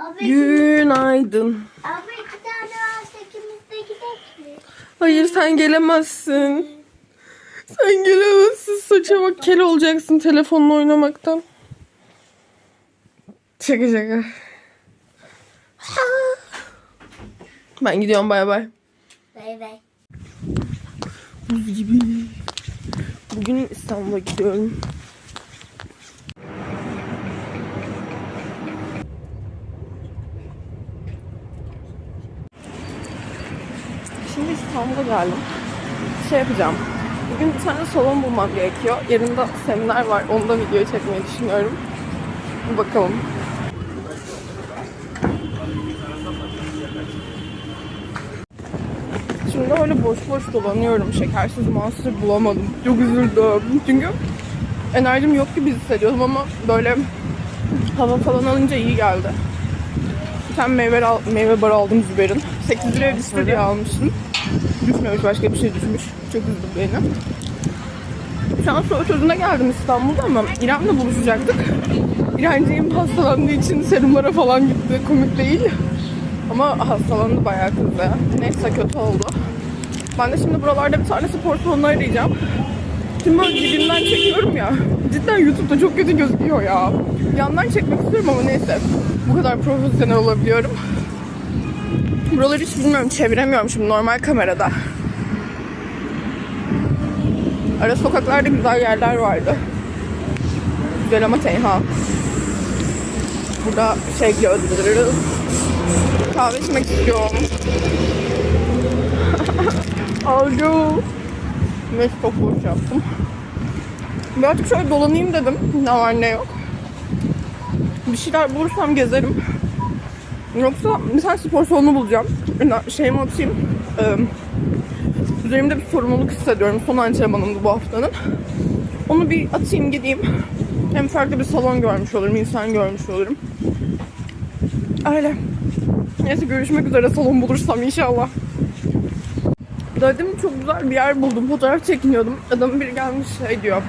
Abi, Günaydın. abi iki tane varsa ikimiz de gidelim? Hayır sen gelemezsin. Sen gelemezsin. Saça bak kel olacaksın telefonla oynamaktan. Şaka şaka. Ben gidiyorum bay bay. Bay bay. Buz gibi. Bugün İstanbul'a gidiyorum. Şimdi İstanbul'a geldim. Şey yapacağım. Bugün bir tane salon bulmam gerekiyor. Yarın da seminer var. Onu da video çekmeyi düşünüyorum. Bir bakalım. Şimdi öyle boş boş dolanıyorum. Şekersiz monster bulamadım. Çok üzüldüm. Çünkü enerjim yok gibi hissediyordum ama böyle hava falan alınca iyi geldi. Bir tane meyve, al, meyve bar aldım Züber'in. 8 liraya düştü diye almıştım. Düşmemiş başka bir şey düşmüş. Çok üzdü beni. Şu an soğuk çözüne geldim İstanbul'da ama İrem'le buluşacaktık. İremciğim hastalandığı için serumlara falan gitti. Komik değil. Ama hastalandı bayağı kızdı. Neyse kötü oldu. Ben de şimdi buralarda bir tane spor salonu arayacağım. Şimdi böyle dibinden çekiyorum ya. Cidden YouTube'da çok kötü gözüküyor ya. Yandan çekmek istiyorum ama neyse. Bu kadar profesyonel olabiliyorum. Buraları hiç bilmiyorum. Çeviremiyorum şimdi normal kamerada. Ara sokaklarda güzel yerler vardı. Güzel ama tenha. Burada şey gördürürüz. Kahve içmek istiyorum. Aldım. Güneş çok boş yaptım. Birazcık şöyle dolanayım dedim. Ne var ne yok. Bir şeyler bulursam gezerim. Yoksa bir tane spor salonu bulacağım. Şeyimi atayım. Ee, üzerimde bir sorumluluk hissediyorum. Son antrenmanımdı bu haftanın. Onu bir atayım gideyim. Hem farklı bir salon görmüş olurum, insan görmüş olurum. Öyle. Neyse görüşmek üzere salon bulursam inşallah. Dedim çok güzel bir yer buldum. Fotoğraf çekiniyordum. Adam biri gelmiş şey diyor.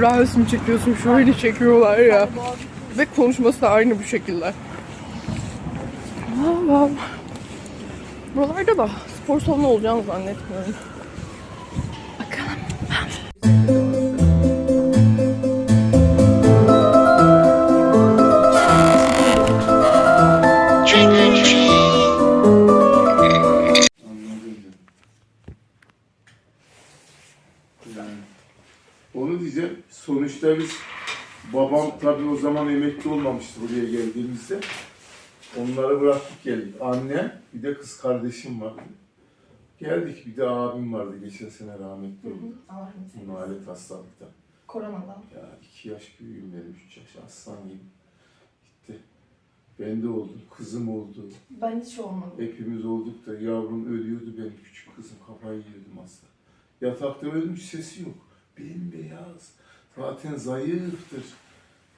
Reels mi çekiyorsun? Şöyle çekiyorlar ya. Ve konuşması da aynı bu şekilde. Wow. Buralarda da spor salonu olacağını zannetmiyorum. Bakalım. Anladım. Yani onu diyeceğim. Sonuçta biz babam tabii o zaman emekli olmamıştı buraya geldiğimizde. Onları bıraktık geldik. Anne bir de kız kardeşim vardı. Geldik bir de abim vardı geçen sene rahmetli oldu. Nalet hastalıktan. Koronadan. Ya iki yaş büyüğüm benim, üç yaş aslan gibi. Gitti. Ben de oldum, kızım oldu. Ben hiç olmadım. Hepimiz olduk da yavrum ölüyordu benim küçük kızım kafayı yiyordum hasta. Yatakta ölmüş sesi yok. Bembeyaz. Zaten zayıftır.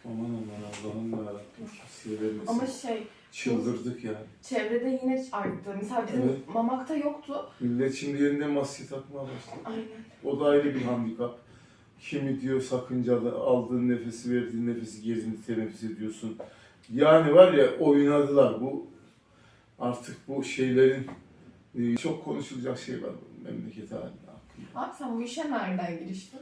Aman aman Allah'ım yarabbim kimseye vermesin. Ama şey Çıldırdık yani. çevrede yine arttı. Mesela bizim Evet. Mamak'ta yoktu. Millet şimdi yerine maske takmaya başladı. Aynen. O da ayrı bir handikap. Kimi diyor sakıncalı aldığın nefesi verdiğin nefesi gerini teneffüs ediyorsun. Yani var ya oynadılar bu artık bu şeylerin e, çok konuşulacak şey var bu memleket halinde. Abi sen bu işe nereden giriştin?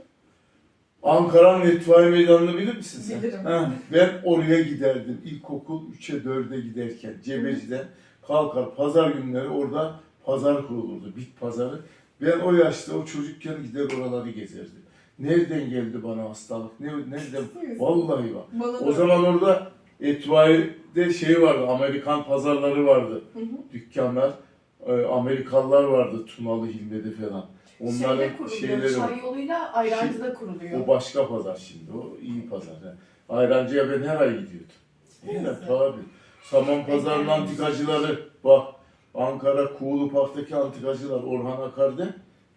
Ankara'nın itfaiye meydanını bilir misin sen? Bilirim. Ha, ben oraya giderdim. İlkokul 3'e 4'e giderken Cebeci'den kalkar pazar günleri orada pazar kurulurdu. Bit pazarı. Ben o yaşta o çocukken gider oraları gezerdim. Nereden geldi bana hastalık? Ne, nereden? Vallahi bak. Bana O zaman orada itfaiyede şey vardı. Amerikan pazarları vardı. Hı hı. Dükkanlar. E, Amerikalılar vardı Tunalı Hilme'de falan. Şeyde Onların kuruluyor. şeyleri var. Çay yoluyla Ayrancı'da kuruluyor. O başka pazar şimdi. O iyi pazar. ha. Ayrancı'ya ben her ay gidiyordum. Neyse. tabii. Saman pazarının antikacıları bak Ankara Kuğulu Park'taki antikacılar Orhan Akar'da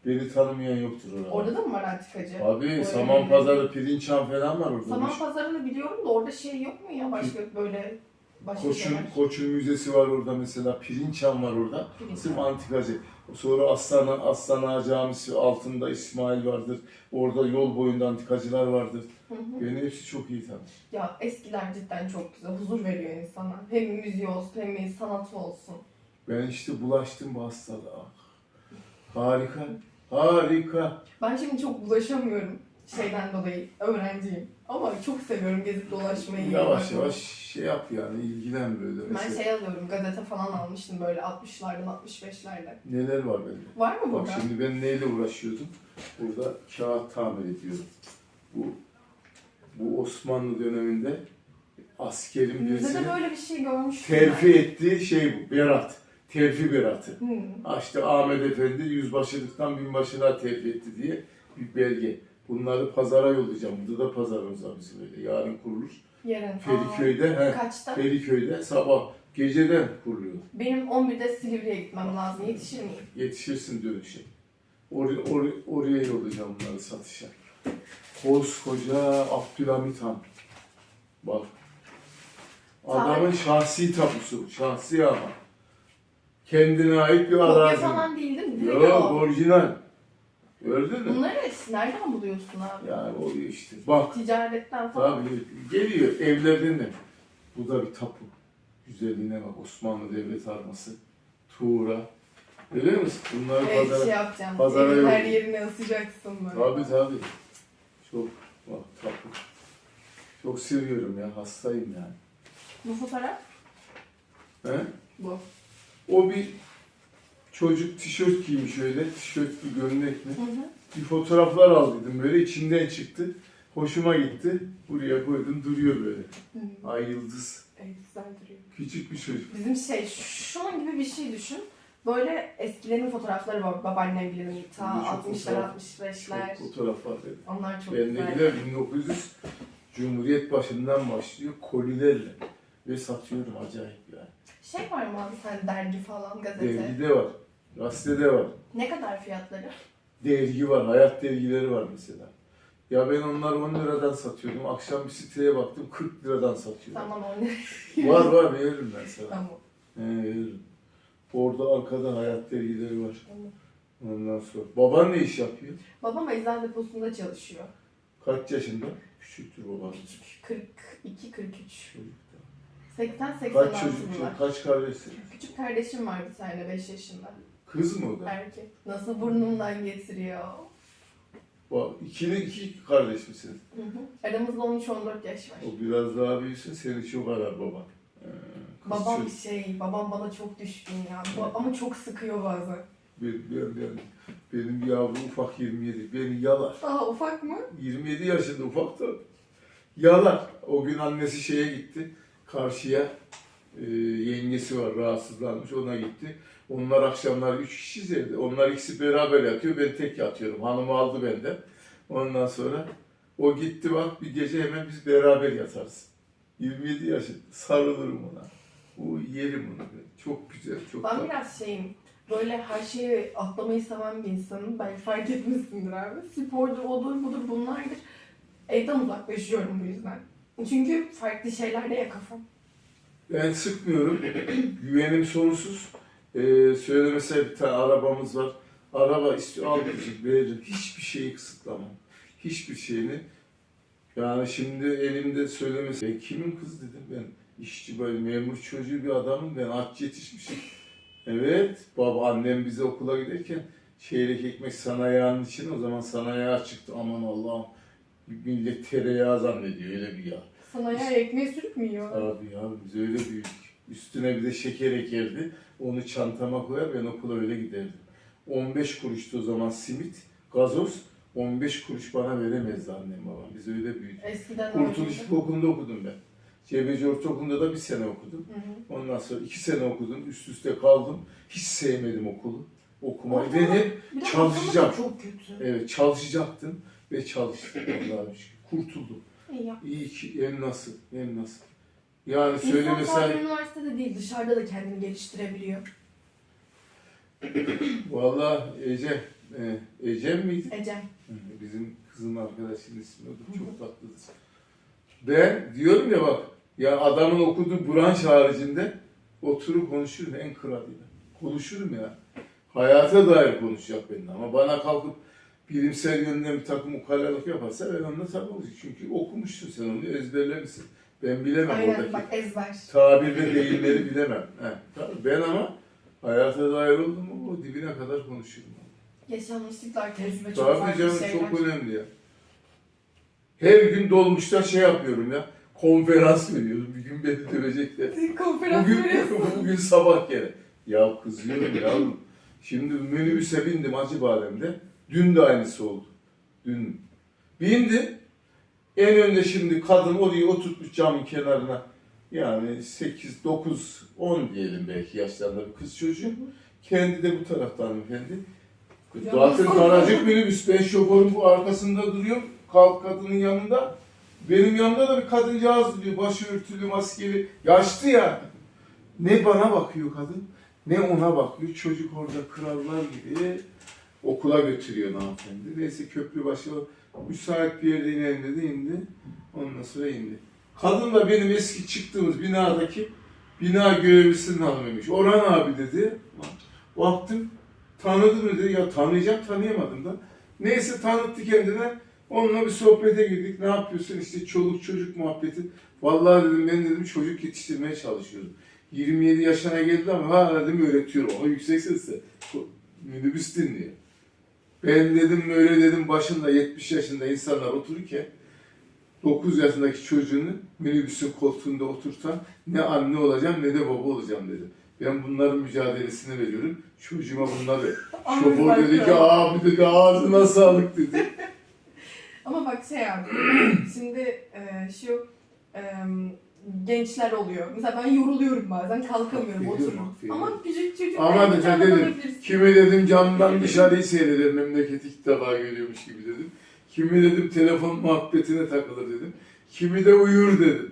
beni tanımayan yoktur orada. Orada da mı var antikacı? Abi Oraya Saman. Pazarı Pirinçhan falan var orada. Saman pazarını biliyorum da orada şey yok mu ya başka böyle Koç'un. Koç'un müzesi var orada mesela. Pirinçhan var orada. Pirinçhan. Sırf antikacı. Sonra Aslan, Aslan Ağa Camisi altında İsmail vardır. Orada yol boyunda antikacılar vardır. Hı hı. Beni hepsi çok iyi tanır. Ya eskiler cidden çok güzel. Huzur veriyor insana. Hem müziği olsun hem sanatı olsun. Ben işte bulaştım bu hastalığa. Harika, harika. Ben şimdi çok bulaşamıyorum şeyden dolayı. Öğrenciyim. Ama çok seviyorum gezip dolaşmayı. Yavaş yavaş şey yap yani ilgilen böyle. Ben Mesela. şey alıyorum, gazete falan almıştım böyle 60'lardan 65'lerden. Neler var bende? Var mı Bak burada? şimdi ben neyle uğraşıyordum? Burada kağıt tamir ediyorum. Bu bu Osmanlı döneminde askerin Müzede birisinin böyle bir şey görmüştüm. terfi ettiği şey bu. Berat. Terfi beratı. ben. Hmm. Ha İşte Ahmet Efendi yüzbaşılıktan binbaşılığa terfi etti diye bir belge. Bunları pazara yollayacağım. Burada da pazarımız var bizim öyle. Yarın kurulur. Yarın. Feriköy'de, Aa, he, Kaçta? Feriköy'de sabah geceden kuruluyor. Benim 11'de Silivri'ye gitmem lazım. Yetişir miyim? Yetişirsin dönüşe. Oraya, oraya, oraya yollayacağım bunları satışa. Koskoca Abdülhamit Han. Bak. Adamın şahsi tapusu. Şahsi ama. Kendine ait bir Kopya arazi. falan değil değil mi? Direkt Yok orijinal. Gördün mü? Bunları nereden buluyorsun abi? Yani oluyor işte. Bak. Ticaretten falan. Tabii geliyor evlerden de. Bu da bir tapu. Güzelliğine bak Osmanlı Devlet arması. Tuğra. Görüyor musun? Bunları Evet pazara... şey yapacağım. pazara Evin her yerine ısacaksın böyle. Tabii tabii. Çok bak tapu. Çok seviyorum ya. Hastayım yani. Bu fotoğraf He? bu. O bir çocuk tişört giymiş öyle. Tişört bir gömlek mi? Hı hı. Bir fotoğraflar aldıydım böyle. içinden çıktı. Hoşuma gitti. Buraya koydum duruyor böyle. Hı. Ay yıldız. Evet güzel duruyor. Küçük bir çocuk. Bizim şey, şunun gibi bir şey düşün. Böyle eskilerin fotoğrafları var. Babaannem bilir ta Çok 60'lar, fotoğraf. 65'ler. Çok fotoğraf var dedi. Onlar çok güzel. Bendekiler 1900 Cumhuriyet başından başlıyor kolilerle. Ve satıyorum acayip yani. Şey var mı abi sen dergi falan, gazete? Dergide var. Gazetede var. Ne kadar fiyatları? Dergi var. Hayat dergileri var mesela. Ya ben onları 10 liradan satıyordum. Akşam bir siteye baktım 40 liradan satıyorum. Tamam o ne? Var var veririm ben sana. tamam. He, veririm. Orada arkada hayat dergileri var. tamam. Ondan sonra. Baban ne iş yapıyor? Babam eczane deposunda çalışıyor. Kaç yaşında? Küçüktür baban. 42, 43. Çocuk da. 80, 86 Kaç çocuk? Kaç kardeşsin? Küçük kardeşim var bir tane 5 yaşında. Kız mı o da? Erkek. Nasıl burnumdan getiriyor. Bak, ikili iki kardeş misiniz? Hı hı. Aramızda 13-14 yaş var. O biraz daha büyüsün seni çok arar baban. Ee, kız Babam çocuk. şey, babam bana çok düşkün ya. Bu- Ama çok sıkıyor bazen. Benim, benim, benim, benim yavrum ufak 27. Beni yalar. Daha ufak mı? 27 yaşında ufak da yalar. O gün annesi şeye gitti. Karşıya e, yengesi var rahatsızlanmış ona gitti. Onlar akşamlar 3 kişiyiz evde. Onlar ikisi beraber yatıyor. Ben tek yatıyorum. Hanımı aldı benden. Ondan sonra o gitti bak bir gece hemen biz beraber yatarız. 27 yaşında sarılırım ona. O yerim onu. ben. Çok güzel, çok Ben tatlı. biraz şeyim, böyle her şeyi atlamayı seven bir insanım. Belki fark etmişsindir abi. Spordur, odur, budur bunlardır. Evden uzaklaşıyorum bu yüzden. Çünkü farklı şeylerde ya kafam. Ben sıkmıyorum. Güvenim sonsuz. Ee, söyle mesela bir tane arabamız var. Araba istiyor al diyecek veririm. Hiçbir şeyi kısıtlamam. Hiçbir şeyini. Yani şimdi elimde söylemesi. Ben kimin kız dedim ben. işçi böyle memur çocuğu bir adamım ben aç yetişmişim. Evet baba annem bize okula giderken çeyrek ekmek sanayağının için o zaman sanayağı çıktı aman Allah'ım. Millet tereyağı zannediyor öyle bir yağ. Sana ya ekmeği sürüp mü yiyor? Abi ya biz öyle büyüdük. Üstüne bir de şeker ekerdi. Onu çantama koyar ben okula öyle giderdim. 15 kuruştu o zaman simit, gazoz. 15 kuruş bana veremezdi annem babam. Biz öyle büyüdük. Eskiden Kurtuluş öyleydi. İlkokulu'nda okudum ben. Cebeci Ortaokulu'nda da bir sene okudum. Hı hı. Ondan sonra iki sene okudum. Üst üste kaldım. Hiç sevmedim okulu. Okumayı. Ben Ortaokul- hep Bir de Çalışacağım. Çok kötü. evet, çalışacaktım ve çalıştım. Allah'a şükür. Kurtuldum. İyi yap. İyi ki hem nasıl hem nasıl. Yani İnsan sadece mesela üniversitede değil dışarıda da kendini geliştirebiliyor. Valla Ece, e, Ecem miydi? Ecem. Bizim kızın arkadaşının ismi o da çok tatlıdır. Ben diyorum ya bak Ya adamın okuduğu branş haricinde oturup konuşurum en kralıyla. Konuşurum ya. Hayata dair konuşacak benimle ama bana kalkıp bilimsel yönden bir takım ukalalık yaparsa ben onunla takılacak. Çünkü okumuşsun sen onu ezberlemişsin. Ben bilemem Aynen oradaki bak ezber. tabir ve deyimleri bilemem. He, tabii ben ama hayata dair oldum mu o dibine kadar konuşurum. Yaşanmışlıklar, tecrübe çok Tabii farklı canım şeyler. çok önemli ya. Her gün dolmuşta şey yapıyorum ya. Konferans veriyorum. Bir gün beni dövecekler. Konferans Bugün, veriyorsun. bugün sabah gene. Ya kızıyorum yavrum. Şimdi minibüse bindim Acıbadem'de. Dün de aynısı oldu. Dün. Bindi. En önde şimdi kadın oraya oturtmuş camın kenarına. Yani 8, 9, 10 diyelim belki yaşlarında bir kız çocuğu. Kendi de bu tarafta hanımefendi. Zaten daracık minibüs. Ben şoförün bu arkasında duruyorum. Kalk kadının yanında. Benim yanımda da bir kadıncağız duruyor. Başı örtülü, maskeli. Yaşlı ya. Ne bana bakıyor kadın, ne ona bakıyor. Çocuk orada krallar gibi okula götürüyor hanımefendi. Neyse köprü başı müsait bir yerde inelim dedi indi. Ondan sonra indi. Kadın da benim eski çıktığımız binadaki bina görevlisinin hanımıymış. Orhan abi dedi. Baktım tanıdı mı dedi. Ya tanıyacağım tanıyamadım da. Neyse tanıttı kendine. Onunla bir sohbete girdik. Ne yapıyorsun? İşte çoluk çocuk muhabbeti. Vallahi dedim ben dedim çocuk yetiştirmeye çalışıyorum. 27 yaşına geldi ama hala dedim öğretiyorum. O yüksek sesle. Minibüs dinliyor. Ben dedim öyle dedim başında 70 yaşında insanlar otururken 9 yaşındaki çocuğunu minibüsün koltuğunda oturtan ne anne olacağım ne de baba olacağım dedim. Ben bunların mücadelesini veriyorum. Çocuğuma bunları. Şoför dedi ki abi dedi ağzına sağlık dedi. Ama bak şey abi, şimdi e, şu e, gençler oluyor. Mesela ben yoruluyorum bazen, kalkamıyorum, biliyorum. Ama küçük çocuk Ama belki dedim, kimi dedim camdan dışarıyı seyreder memleketi ilk defa görüyormuş gibi dedim. Kimi dedim telefon muhabbetine takılır dedim. Kimi de uyur dedim.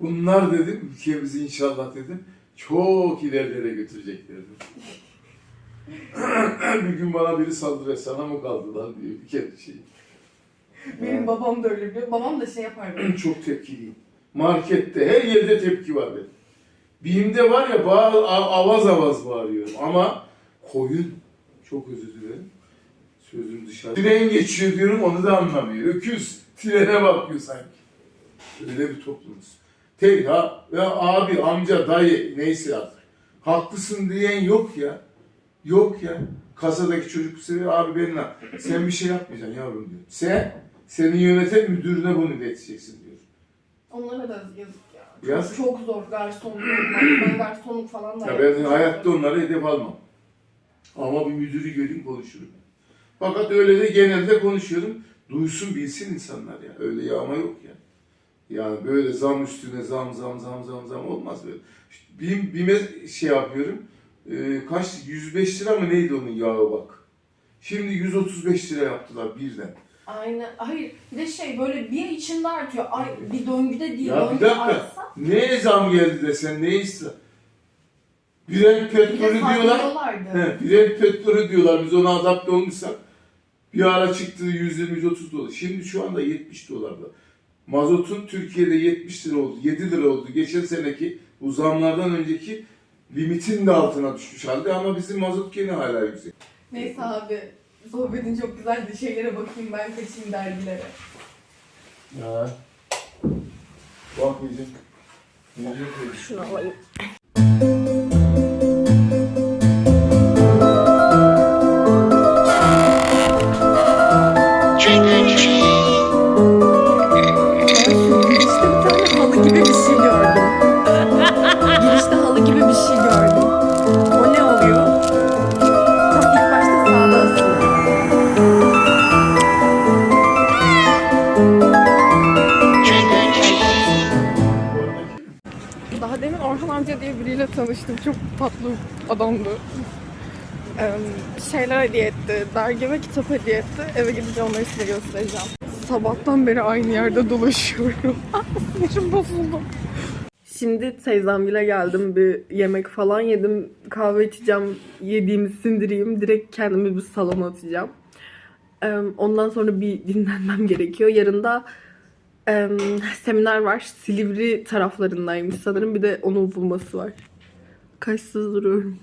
Bunlar dedim ülkemizi inşallah dedim çok ilerlere götürecekler dedim. bir gün bana biri saldırıyor sana mı kaldı lan diyor bir kere şey. Benim babam da öyle biliyor. Babam da şey yapar böyle. çok tepkiliyim. Markette her yerde tepki var benim. Bim'de var ya bağır, a- avaz avaz bağırıyorum ama koyun çok özür dilerim. Sözüm dışarı. Tren geçiyor diyorum onu da anlamıyor. Öküz trene bakıyor sanki. Öyle bir toplumuz. Tek ha ya abi amca dayı neyse artık. Haklısın diyen yok ya. Yok ya. Kasadaki çocuk seviyor abi benimle. Sen bir şey yapmayacaksın yavrum diyor. Sen seni yöneten müdürüne bunu ileteceksin. Onlara da yazık ya. Çok, Yazık. çok zor garsonluk olmak. Ben garsonluk falan da Ya ben hayatta onları hedef almam. Ama bir müdürü göreyim konuşurum. Fakat öyle de genelde konuşuyorum. Duysun bilsin insanlar ya. Öyle yağma yok ya. Yani böyle zam üstüne zam zam zam zam zam olmaz böyle. İşte BİM, BİM'e şey yapıyorum. Ee, kaç 105 lira mı neydi onun yağı bak. Şimdi 135 lira yaptılar birden. Aynen. Hayır bir de şey böyle bir içinde artıyor. Ay bir döngüde değil. Ya bir döngü dakika. artsa Ne zam geldi desen neyse. Birer bir de petrolü diyorlar. saklıyorlardı. He, Brent petrolü diyorlar biz ona adapte olmuşsak. Bir ara çıktığı 120-130 dolar. Şimdi şu anda 70 dolarda. Mazotun Türkiye'de 70 lira oldu, 7 lira oldu. Geçen seneki bu zamlardan önceki limitin de altına düşmüş halde ama bizim mazot gene hala yüksek. Neyse abi sohbetin çok güzeldi. Şeylere bakayım ben kaçayım dergilere. Ya. Ne diyor ki? Şunu alayım. Tanıştım. Çok tatlı adamdı. Ee, şeyler hediye etti. Dergi ve kitap hediye etti. Eve gidince onları size göstereceğim. Sabahtan beri aynı yerde dolaşıyorum. Sinirim bozuldu. Şimdi teyzemgile geldim. Bir yemek falan yedim. Kahve içeceğim. Yediğimi sindireyim. Direkt kendimi bir salona atacağım. Ondan sonra bir dinlenmem gerekiyor. Yarın da em, seminer var. Silivri taraflarındaymış sanırım. Bir de onun bulması var. Kaçsız duruyorum.